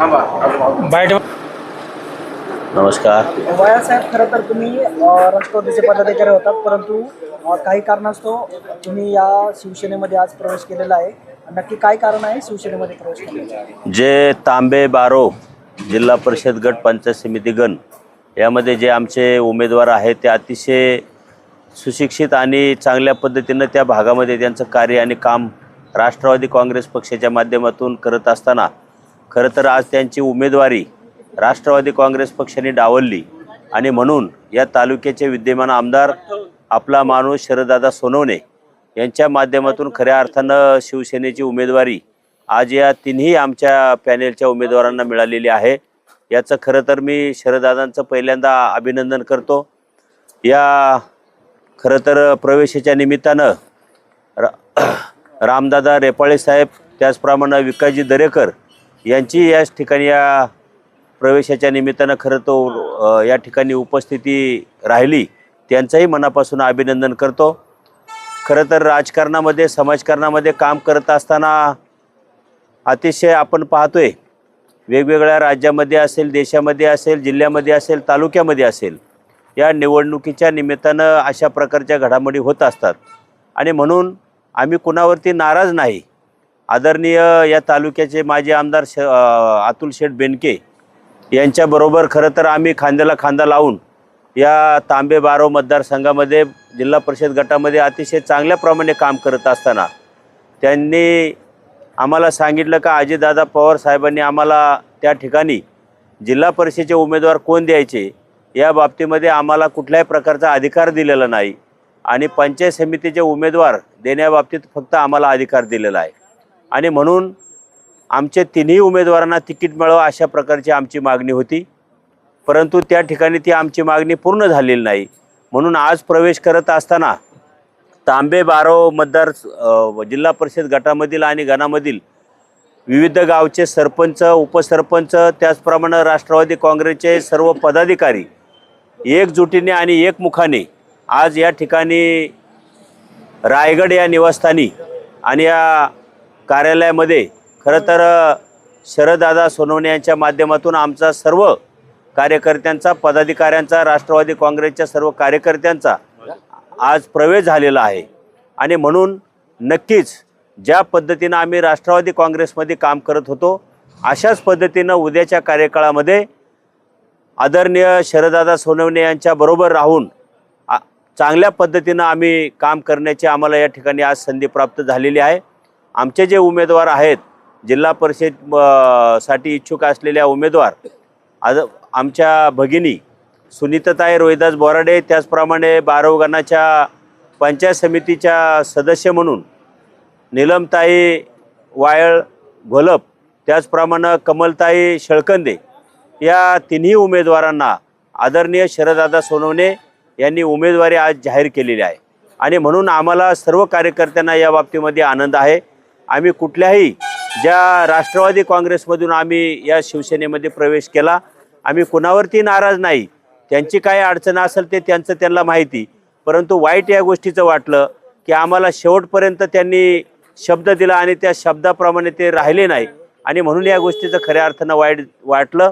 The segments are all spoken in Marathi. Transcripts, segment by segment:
बाईट नमस्कार. वयासाहेब खरं तर तुम्ही अ, राष्ट्रवादीचे पदाधिकारी होतात परंतु अ, काही कारणास्तव तुम्ही या शिवसेनेमध्ये आज प्रवेश केलेला आहे. नक्की काय कारण आहे शिवसेनेमध्ये प्रवेश केलेला जे तांबे बारो जिल्हा परिषद गट पंचायत समिती गण यामध्ये जे आमचे उमेदवार आहेत ते अतिशय सुशिक्षित आणि चांगल्या पद्धतीनं त्या भागामध्ये त्यांचं कार्य आणि काम राष्ट्रवादी काँग्रेस पक्षाच्या माध्यमातून करत असताना खरं तर आज त्यांची उमेदवारी राष्ट्रवादी काँग्रेस पक्षाने डावलली. आणि म्हणून या तालुक्याचे विद्यमान आमदार आपला माणूस शरददादा सोनवणे यांच्या माध्यमातून खऱ्या अर्थानं शिवसेनेची उमेदवारी आज या तिन्ही आमच्या पॅनेलच्या उमेदवारांना मिळालेली आहे. याचं खरं तर मी शरददादांचं पहिल्यांदा अभिनंदन करतो. या खरं तर प्रवेशाच्या निमित्तानं रा रामदादा रेपाळे साहेब त्याचप्रमाणे विकाजी दरेकर यांची याच ठिकाणी या प्रवेशाच्या निमित्तानं खरं तो या ठिकाणी उपस्थिती राहिली त्यांचंही मनापासून अभिनंदन करतो. खरं तर राजकारणामध्ये समाजकारणामध्ये काम करत असताना अतिशय आपण पाहतोय वेगवेगळ्या राज्यामध्ये असेल देशामध्ये असेल जिल्ह्यामध्ये असेल तालुक्यामध्ये असेल या निवडणुकीच्या निमित्तानं अशा प्रकारच्या घडामोडी होत असतात. आणि म्हणून आम्ही कुणावरती नाराज नाही आदरणीय या तालुक्याचे माजी आमदार श अतुल शेठ बेनके यांच्याबरोबर खरं तर आम्ही खांद्याला खांदा लावून या तांबे बारो मतदारसंघामध्ये जिल्हा परिषद गटामध्ये अतिशय चांगल्याप्रमाणे काम करत असताना त्यांनी आम्हाला सांगितलं का अजितदादा पवार साहेबांनी आम्हाला त्या ठिकाणी जिल्हा परिषदेचे उमेदवार कोण द्यायचे? या बाबतीमध्ये आम्हाला कुठल्याही प्रकारचा अधिकार दिलेला नाही आणि पंचायत समितीचे उमेदवार देण्याबाबतीत फक्त आम्हाला अधिकार दिलेला आहे. आणि म्हणून आमच्या तिन्ही उमेदवारांना तिकीट मिळावं अशा प्रकारची आमची मागणी होती. परंतु त्या ठिकाणी ती आमची मागणी पूर्ण झालेली नाही. म्हणून आज प्रवेश करत असताना तांबे बारो मतदार जिल्हा परिषद गटामधील आणि गणामधील विविध गावचे सरपंच उपसरपंच त्याचप्रमाणे राष्ट्रवादी काँग्रेसचे सर्व पदाधिकारी एकजुटीने आणि एकमुखाने आज या ठिकाणी रायगड या निवासस्थानी आणि या कार्यालयामध्ये. खरं तर शरददादा सोनवणे यांच्या माध्यमातून आमचा सर्व कार्यकर्त्यांचा पदाधिकाऱ्यांचा राष्ट्रवादी काँग्रेसच्या सर्व कार्यकर्त्यांचा आज प्रवेश झालेला आहे. आणि म्हणून नक्कीच ज्या पद्धतीनं आम्ही राष्ट्रवादी काँग्रेसमध्ये काम करत होतो अशाच पद्धतीनं उद्याच्या कार्यकाळामध्ये आदरणीय शरदादा सोनवणे यांच्याबरोबर राहून चांगल्या पद्धतीनं आम्ही काम करण्याची आम्हाला या ठिकाणी आज संधी प्राप्त झालेली आहे. आमचे जे उमेदवार आहेत जिल्हा परिषदसाठी इच्छुक असलेल्या उमेदवार आज आमच्या भगिनी सुनीताताई रोहिदास बोराडे त्याचप्रमाणे बारवगणाच्या पंचायत समितीच्या सदस्य म्हणून नीलमताई वायळ घोलप त्याचप्रमाणे कमलताई शेळकंदे या तिन्ही उमेदवारांना आदरणीय शरदादा सोनवणे यांनी उमेदवारी आज जाहीर केलेली आहे. आणि म्हणून आम्हाला सर्व कार्यकर्त्यांना या बाबतीमध्ये आनंद आहे. आम्ही कुठल्याही ज्या राष्ट्रवादी काँग्रेसमधून आम्ही या शिवसेनेमध्ये प्रवेश केला आम्ही कुणावरती नाराज नाही. त्यांची काय अडचण असेल ते त्यांचं त्यांना माहिती. परंतु वाईट या गोष्टीचं वाटलं की आम्हाला शेवटपर्यंत त्यांनी शब्द दिला आणि त्या शब्दाप्रमाणे ते राहिले नाही. आणि म्हणून या गोष्टीचं खऱ्या अर्थानं वाईट वाटलं.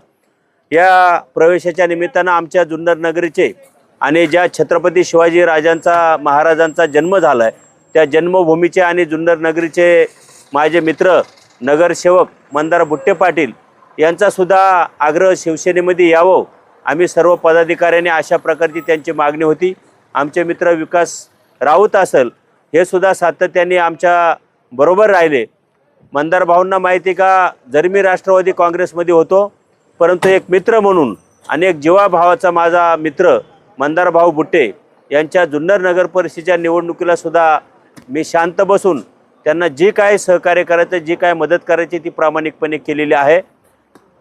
या प्रवेशाच्या निमित्तानं आमच्या जुन्नर नगरीचे आणि ज्या छत्रपती शिवाजी राजांचा महाराजांचा जन्म झाला आहे त्या जन्मभूमीचे आणि जुन्नर नगरीचे माझे मित्र नगरसेवक मंदार बुट्टे पाटील यांचासुद्धा आग्रह शिवसेनेमध्ये यावं. आम्ही सर्व पदाधिकाऱ्यांनी अशा प्रकारची त्यांची मागणी होती. आमचे मित्र विकास राऊत असेल हे सुद्धा सातत्याने आमच्या बरोबर राहिले. मंदार भाऊंना माहिती का जरी मी राष्ट्रवादी काँग्रेसमध्ये होतो. परंतु एक मित्र म्हणून आणि एक जीवाभावाचा माझा मित्र मंदार भाऊ बुट्टे यांच्या जुन्नर नगर परिषदेच्या निवडणुकीला सुद्धा मी शांत बसून त्यांना जी काय सहकार्य करायचं जी काय मदत करायची ती प्रामाणिकपणे केलेली आहे.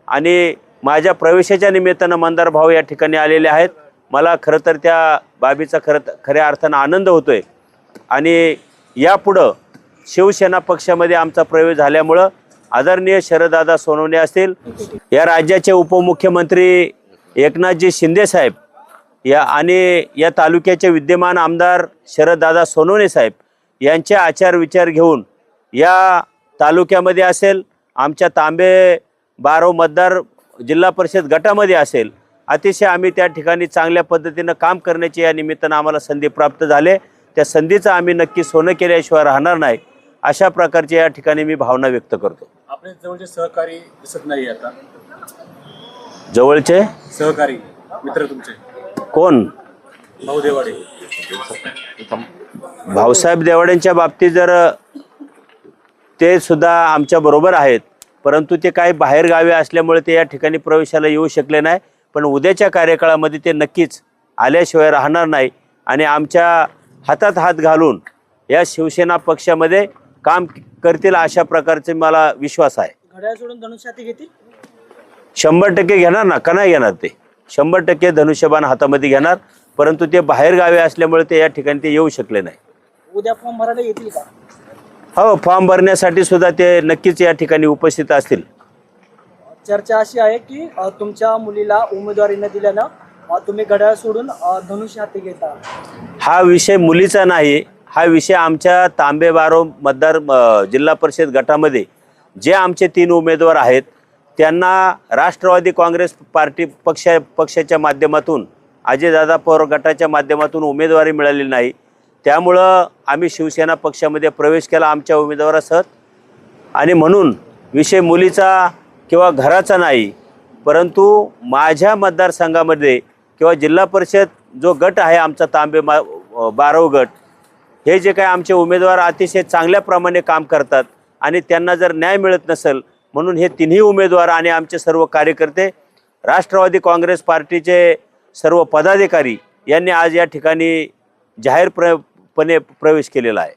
आणि माझ्या प्रवेशाच्या निमित्तानं मंदार भाऊ या ठिकाणी आलेले आहेत. मला खरं तर त्या बाबीचा खरं खऱ्या अर्थानं आनंद होतो आहे आणि यापुढं शिवसेना पक्षामध्ये आमचा प्रवेश झाल्यामुळं आदरणीय शरददादा सोनवणे असतील या राज्याचे उपमुख्यमंत्री एकनाथजी शिंदे साहेब या आणि या तालुक्याचे विद्यमान आमदार शरददादा सोनवणे साहेब यांचे आचार विचार घेऊन या तालुक्यामध्ये असेल आमच्या तांबे बारो मतदार जिल्हा परिषद गटामध्ये असेल अतिशय आम्ही त्या ठिकाणी चांगल्या पद्धतीनं काम करण्याची या निमित्तानं आम्हाला संधी प्राप्त झाले. त्या संधीचं आम्ही नक्की सोनं केल्याशिवाय राहणार नाही. अशा प्रकारची या ठिकाणी मी भावना व्यक्त करतो. आपले जवळचे सहकारी दिसत नाही आता. जवळचे? सहकारी मित्र तुमचे. कोण? भाऊ देवाडे. भाऊसाहेब देवाड्यांच्या बाबतीत जर ते सुद्धा आमच्या बरोबर आहेत परंतु ते काही बाहेर गावी असल्यामुळे ते या ठिकाणी प्रवेशाला येऊ शकले नाही. पण उद्याच्या कार्यकाळामध्ये ते नक्कीच आल्याशिवाय राहणार नाही आणि आमच्या हातात हात घालून या शिवसेना पक्षामध्ये काम करतील अशा प्रकारचे मला विश्वास आहे. शंभर टक्के घेणार ना? का नाही घेणार ते? शंभर टक्के धनुष्यबाण हातामध्ये घेणार परंतु ते बाहेर गावी असल्यामुळे ते या ठिकाणी ते येऊ शकले नाही. उद्या फॉर्म भरायला येतील का? हो फॉर्म भरण्यासाठी सुद्धा ते नक्कीच या ठिकाणी उपस्थित असतील. चर्चा अशी आहे की अ, तुमच्या मुलीला उमेदवारी न दिल्यानं अ, तुम्ही घड्याळ सोडून अ, धनुष्य हाती घेता. हा विषय मुलीचा नाही हा विषय आमच्या तांबे बारो मतदार अ, जिल्हा परिषद गटामध्ये जे आमचे तीन उमेदवार आहेत त्यांना राष्ट्रवादी काँग्रेस पार्टी पक्ष पक्षाच्या माध्यमातून अजयदादा पवार गटाच्या माध्यमातून उमेदवारी मिळालेली नाही. त्यामुळं आम्ही शिवसेना पक्षामध्ये प्रवेश केला आमच्या उमेदवारासह. आणि म्हणून विषय मुलीचा किंवा घराचा नाही परंतु माझ्या मतदारसंघामध्ये किंवा जिल्हा परिषद जो गट आहे आमचा तांबे मा बारव गट हे जे काही आमचे उमेदवार अतिशय चांगल्याप्रमाणे काम करतात आणि त्यांना जर न्याय मिळत नसेल म्हणून हे तिन्ही उमेदवार आणि आमचे सर्व कार्यकर्ते राष्ट्रवादी काँग्रेस पार्टीचे सर्व पदाधिकारी यांनी आज या ठिकाणी जाहीर प्र पणे प्रवेश केलेला आहे.